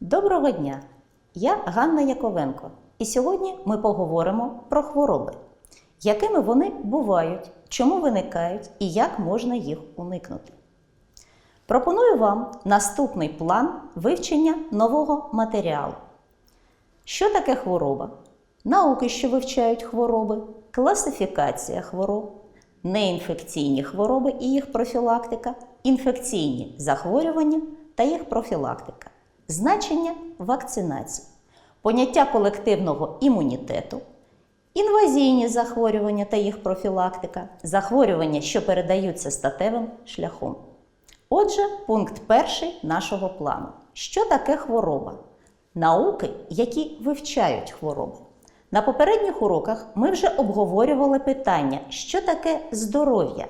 Доброго дня! Я Ганна Яковенко, і сьогодні ми поговоримо про хвороби, якими вони бувають, чому виникають і як можна їх уникнути. Пропоную вам наступний план вивчення нового матеріалу. Що таке хвороба? Науки, що вивчають хвороби, класифікація хвороб, неінфекційні хвороби і їх профілактика, інфекційні захворювання та їх профілактика, значення вакцинації, поняття колективного імунітету, інвазійні захворювання та їх профілактика, захворювання, що передаються статевим шляхом. Отже, пункт перший нашого плану. Що таке хвороба? Науки, які вивчають хвороби. На попередніх уроках ми вже обговорювали питання, що таке здоров'я,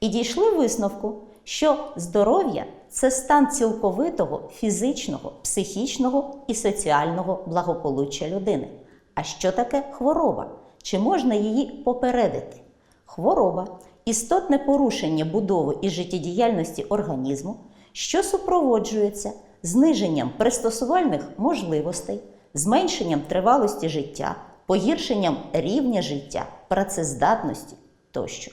і дійшли висновку, що здоров'я це стан цілковитого фізичного, психічного і соціального благополуччя людини. А що таке хвороба? Чи можна її попередити? Хвороба істотне порушення будови і життєдіяльності організму, що супроводжується зниженням пристосувальних можливостей, зменшенням тривалості життя, погіршенням рівня життя, працездатності тощо.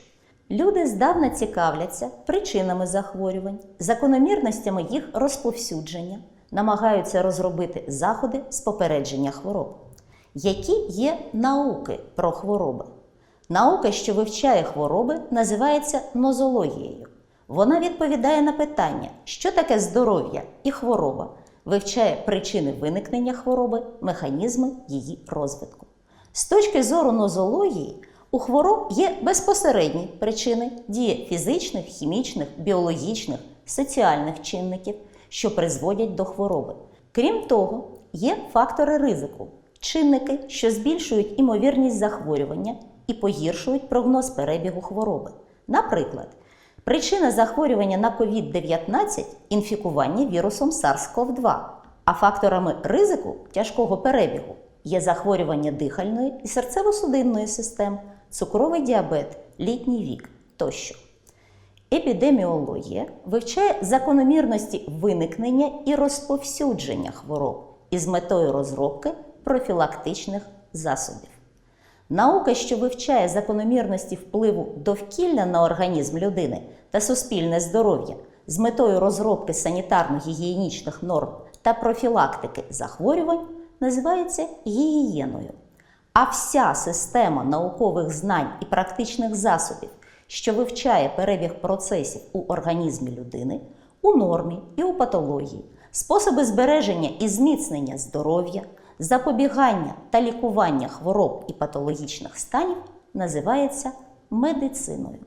Люди здавна цікавляться причинами захворювань, закономірностями їх розповсюдження, намагаються розробити заходи з попередження хвороб. Які є науки про хвороби? Наука, що вивчає хвороби, називається нозологією. Вона відповідає на питання, що таке здоров'я і хвороба, вивчає причини виникнення хвороби, механізми її розвитку. З точки зору нозології, у хвороб є безпосередні причини дії фізичних, хімічних, біологічних, соціальних чинників, що призводять до хвороби. Крім того, є фактори ризику, чинники, що збільшують імовірність захворювання і погіршують прогноз перебігу хвороби. Наприклад, причина захворювання на COVID-19 інфікування вірусом SARS-CoV-2, а факторами ризику тяжкого перебігу є захворювання дихальної і серцево-судинної систем, цукровий діабет, літній вік тощо. Епідеміологія вивчає закономірності виникнення і розповсюдження хвороб із метою розробки профілактичних засобів. Наука, що вивчає закономірності впливу довкілля на організм людини та суспільне здоров'я з метою розробки санітарно-гігієнічних норм та профілактики захворювань, називається гігієною. А вся система наукових знань і практичних засобів, що вивчає перебіг процесів у організмі людини, у нормі і у патології, способи збереження і зміцнення здоров'я, запобігання та лікування хвороб і патологічних станів називається медициною.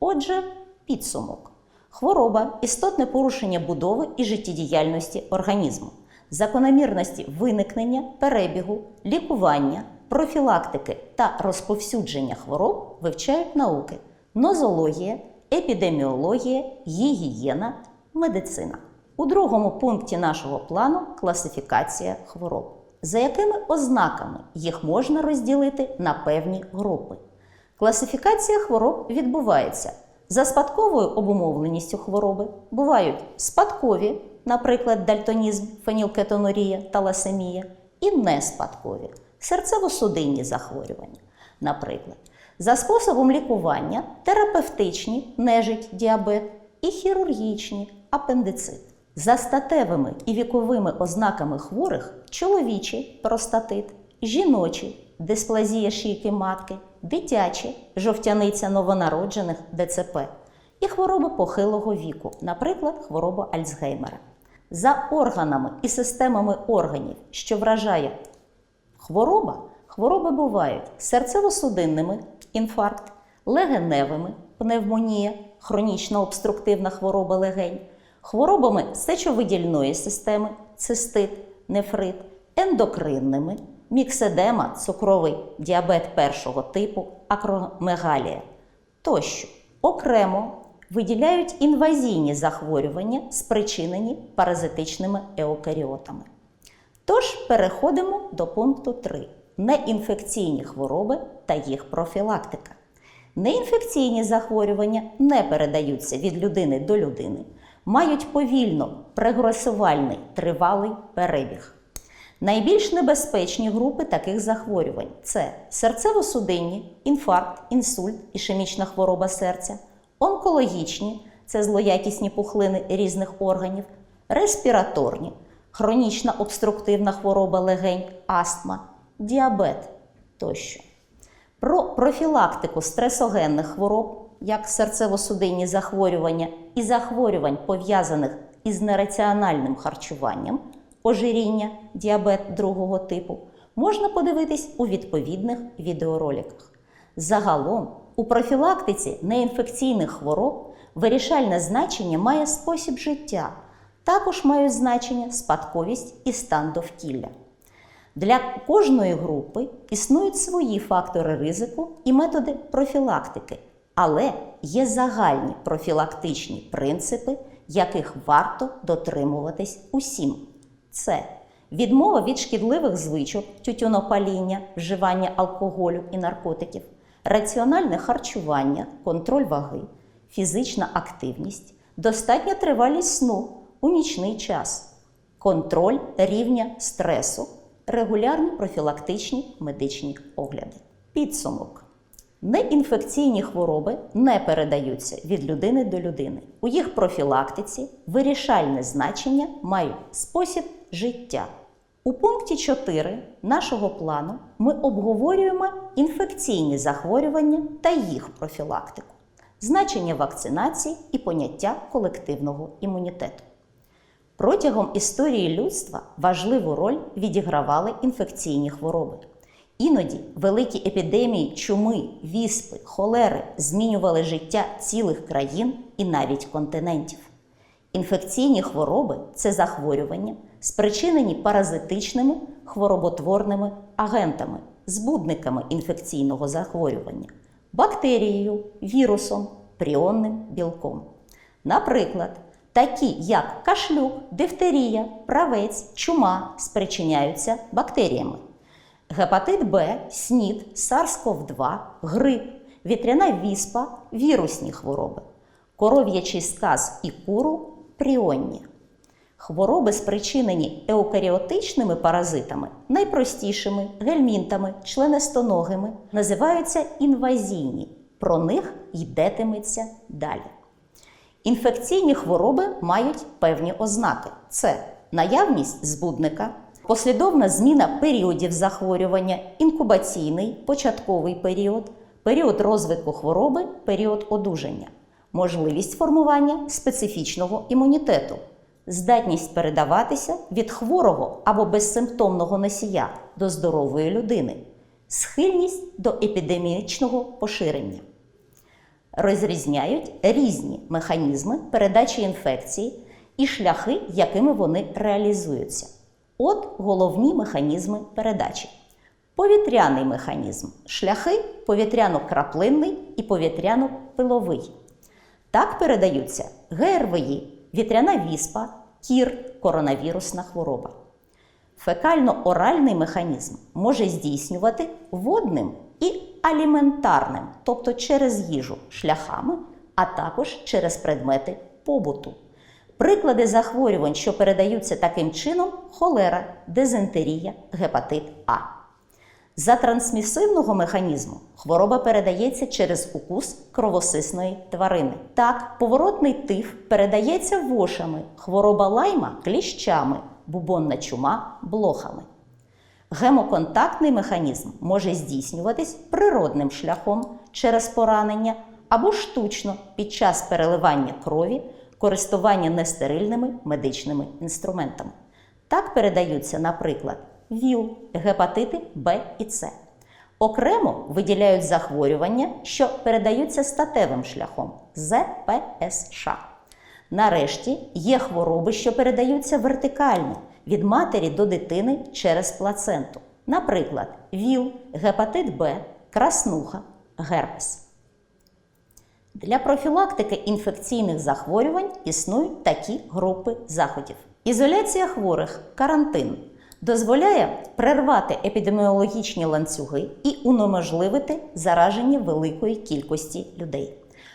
Отже, підсумок. Хвороба істотне порушення будови і життєдіяльності організму, закономірності виникнення, перебігу, лікування, профілактики та розповсюдження хвороб вивчають науки нозологія, епідеміологія, гігієна, медицина. У другому пункті нашого плану класифікація хвороб, за якими ознаками їх можна розділити на певні групи. Класифікація хвороб відбувається за спадковою обумовленістю хвороби. Бувають спадкові, наприклад, дальтонізм, фенілкетонурія, таласемія, і неспадкові серцево-судинні захворювання, наприклад. За способом лікування терапевтичні нежить діабет і хірургічні апендицит. За статевими і віковими ознаками хворих чоловічий простатит, жіночий дисплазія шийки матки, дитячі жовтяниця новонароджених ДЦП і хвороби похилого віку, наприклад, хвороба Альцгеймера. За органами і системами органів, що вражає хвороба, хвороби бувають серцево-судинними інфаркт, легеневими пневмонія, хронічна обструктивна хвороба легень, хворобами сечовидільної системи, цистит, нефрит, ендокринними, мікседема, цукровий діабет першого типу, акромегалія тощо. Окремо виділяють інвазійні захворювання, спричинені паразитичними еукаріотами. Тож переходимо до пункту 3. Неінфекційні хвороби та їх профілактика. Неінфекційні захворювання не передаються від людини до людини, мають повільно прогресувальний тривалий перебіг. Найбільш небезпечні групи таких захворювань це серцево-судинні, інфаркт, інсульт, ішемічна хвороба серця, онкологічні це злоякісні пухлини різних органів, респіраторні, хронічна обструктивна хвороба легень, астма, діабет тощо. Про профілактику стресогенних хвороб, як серцево-судинні захворювання і захворювань, пов'язаних із нераціональним харчуванням, ожиріння, діабет другого типу, можна подивитись у відповідних відеороликах. Загалом, у профілактиці неінфекційних хвороб вирішальне значення має спосіб життя, також мають значення спадковість і стан довкілля. Для кожної групи існують свої фактори ризику і методи профілактики, але є загальні профілактичні принципи, яких варто дотримуватись усім. Це відмова від шкідливих звичок, тютюнопаління, вживання алкоголю і наркотиків, раціональне харчування, контроль ваги, фізична активність, достатня тривалість сну у нічний час, контроль рівня стресу, регулярні профілактичні медичні огляди. Підсумок. Неінфекційні хвороби не передаються від людини до людини. У їх профілактиці вирішальне значення мають спосіб життя. У пункті 4 нашого плану ми обговорюємо інфекційні захворювання та їх профілактику, значення вакцинації і поняття колективного імунітету. Протягом історії людства важливу роль відігравали інфекційні хвороби. Іноді великі епідемії чуми, віспи, холери змінювали життя цілих країн і навіть континентів. Інфекційні хвороби це захворювання, спричинені паразитичними хвороботворними агентами, збудниками інфекційного захворювання, бактерією, вірусом, пріонним білком. Наприклад, такі як кашлюк, дифтерія, правець, чума спричиняються бактеріями. Гепатит Б, СНІД, SARS-CoV-2, грип, вітряна віспа, вірусні хвороби, коров'ячий сказ і куру пріонні. Хвороби, спричинені еукаріотичними паразитами, найпростішими гельмінтами, членистоногими, називаються інвазійні. Про них йдетиметься далі. Інфекційні хвороби мають певні ознаки: це наявність збудника, послідовна зміна періодів захворювання, інкубаційний, початковий період, період розвитку хвороби, період одужання, можливість формування специфічного імунітету, здатність передаватися від хворого або безсимптомного носія до здорової людини, схильність до епідемічного поширення розрізняють різні механізми передачі інфекції і шляхи, якими вони реалізуються. От головні механізми передачі. Повітряний механізм шляхи повітряно-краплинний і повітряно-пиловий. Так передаються ГРВІ, вітряна віспа, кір, коронавірусна хвороба. Фекально-оральний механізм може здійснювати водним і аліментарним, тобто через їжу шляхами, а також через предмети побуту. Приклади захворювань, що передаються таким чином, холера, дизентерія, гепатит А. За трансмісивного механізму хвороба передається через укус кровосисної тварини. Так, поворотний тиф передається вошами, хвороба лайма кліщами, бубонна чума блохами. Гемоконтактний механізм може здійснюватись природним шляхом через поранення або штучно під час переливання крові, користування нестерильними медичними інструментами. Так передаються, наприклад, ВІЛ, гепатити Б і С. Окремо виділяють захворювання, що передаються статевим шляхом ЗПСШ. Нарешті є хвороби, що передаються вертикально від матері до дитини через плаценту. Наприклад, ВІЛ, гепатит Б, краснуха, герпес. Для профілактики інфекційних захворювань існують такі групи заходів. Ізоляція хворих, карантин дозволяє прервати епідеміологічні ланцюги і унеможливити зараження великої кількості людей.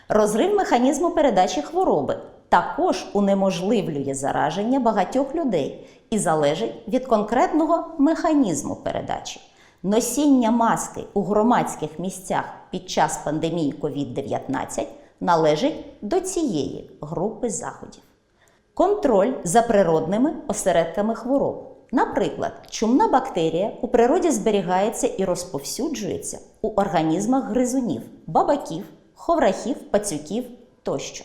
Розрив механізму передачі хвороби, також унеможливлює зараження багатьох людей і залежить від конкретного механізму передачі. Носіння маски у громадських місцях під час пандемії COVID-19 належить до цієї групи заходів. Контроль за природними осередками хвороб. Наприклад, чумна бактерія у природі зберігається і розповсюджується у організмах гризунів, бабаків, ховрахів, пацюків тощо.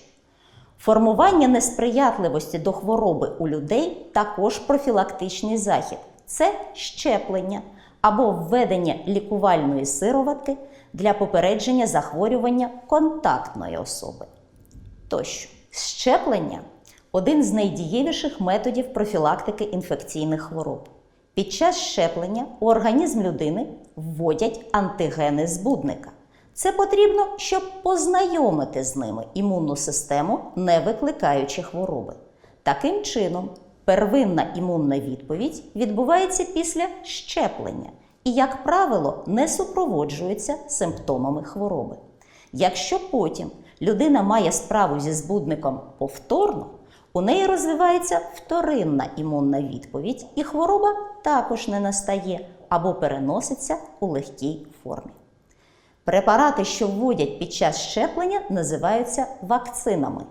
Формування несприятливості до хвороби у людей також профілактичний захід це щеплення або введення лікувальної сироватки для попередження захворювання контактної особи. Тощо, щеплення один з найдієвіших методів профілактики інфекційних хвороб. Під час щеплення у організм людини вводять антигени збудника. Це потрібно, щоб познайомити з ними імунну систему, не викликаючи хвороби. Таким чином, первинна імунна відповідь відбувається після щеплення і, як правило, не супроводжується симптомами хвороби. Якщо потім людина має справу зі збудником повторно, у неї розвивається вторинна імунна відповідь, і хвороба також не настає або переноситься у легкій формі. Препарати, що вводять під час щеплення, називаються вакцинами,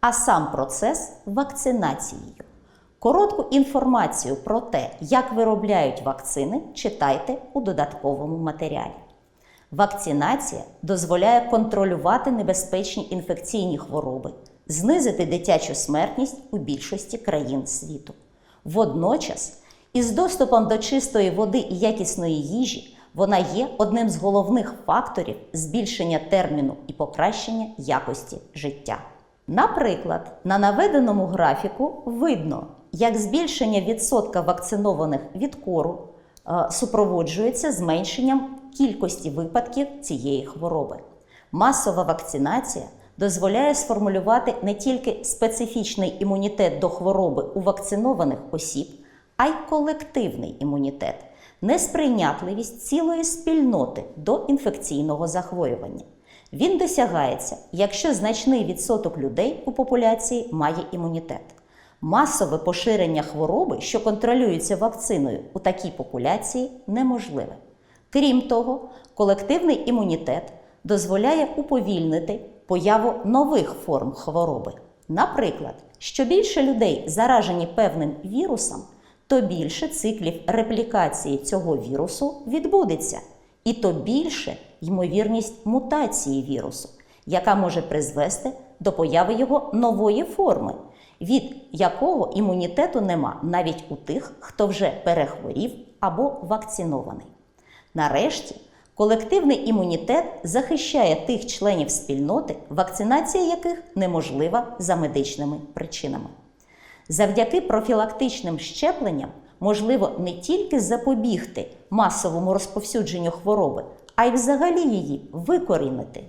а сам процес вакцинацією. Коротку інформацію про те, як виробляють вакцини, читайте у додатковому матеріалі. Вакцинація дозволяє контролювати небезпечні інфекційні хвороби, знизити дитячу смертність у більшості країн світу. Водночас, із доступом до чистої води і якісної їжі, вона є одним з головних факторів збільшення терміну і покращення якості життя. Наприклад, на наведеному графіку видно, як збільшення відсотка вакцинованих від кору е, супроводжується зменшенням кількості випадків цієї хвороби. Масова вакцинація дозволяє сформулювати не тільки специфічний імунітет до хвороби у вакцинованих осіб, а й колективний імунітет, несприйнятливість цілої спільноти до інфекційного захворювання. Він досягається, якщо значний відсоток людей у популяції має імунітет. Масове поширення хвороби, що контролюється вакциною у такій популяції, неможливе. Крім того, колективний імунітет дозволяє уповільнити появу нових форм хвороби. Наприклад, що більше людей заражені певним вірусом, то більше циклів реплікації цього вірусу відбудеться, і то більше ймовірність мутації вірусу, яка може призвести до появи його нової форми, від якого імунітету нема навіть у тих, хто вже перехворів або вакцинований. Нарешті, колективний імунітет захищає тих членів спільноти, вакцинація яких неможлива за медичними причинами. Завдяки профілактичним щепленням можливо не тільки запобігти масовому розповсюдженню хвороби, а й взагалі її викорінити.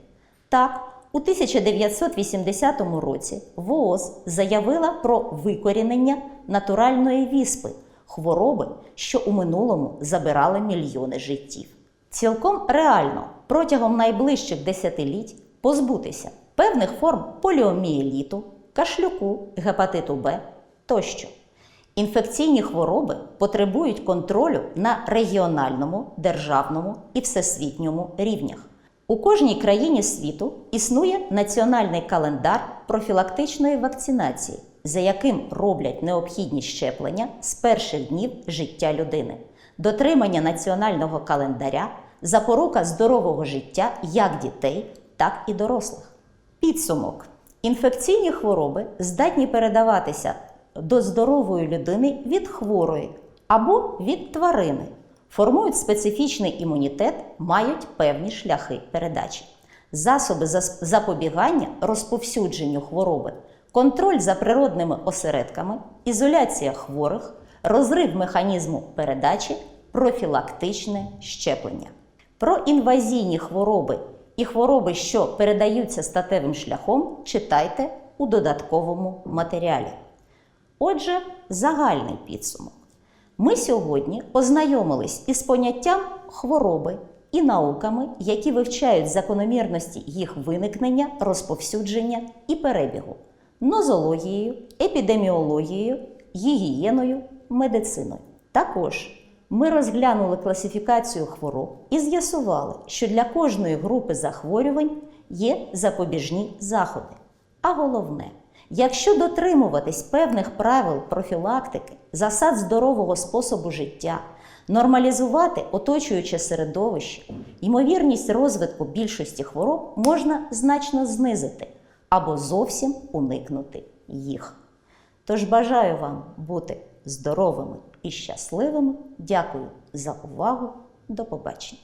Так, у 1980 році ВООЗ заявила про викорінення натуральної віспи хвороби, що у минулому забирали мільйони життів. Цілком реально протягом найближчих десятиліть позбутися певних форм поліомієліту, кашлюку, гепатиту Б тощо. Інфекційні хвороби потребують контролю на регіональному, державному і всесвітньому рівнях. У кожній країні світу існує національний календар профілактичної вакцинації, за яким роблять необхідні щеплення з перших днів життя людини. Дотримання національного календаря запорука здорового життя як дітей, так і дорослих. Підсумок: інфекційні хвороби здатні передаватися до здорової людини від хворої або від тварини, формують специфічний імунітет, мають певні шляхи передачі, засоби запобігання розповсюдженню хвороби, контроль за природними осередками, ізоляція хворих, розрив механізму передачі, профілактичне щеплення. Про інвазійні хвороби і хвороби, що передаються статевим шляхом, читайте у додатковому матеріалі. Отже, загальний підсумок. Ми сьогодні ознайомились із поняттям хвороби і науками, які вивчають закономірності їх виникнення, розповсюдження і перебігу. нозологією, епідеміологією, гігієною, медициною. Також ми розглянули класифікацію хвороб і з'ясували, що для кожної групи захворювань є запобіжні заходи. А головне, якщо дотримуватись певних правил профілактики, засад здорового способу життя, нормалізувати оточуюче середовище, ймовірність розвитку більшості хвороб можна значно знизити або зовсім уникнути їх. Тож бажаю вам бути здоровими і щасливими. Дякую за увагу. До побачення!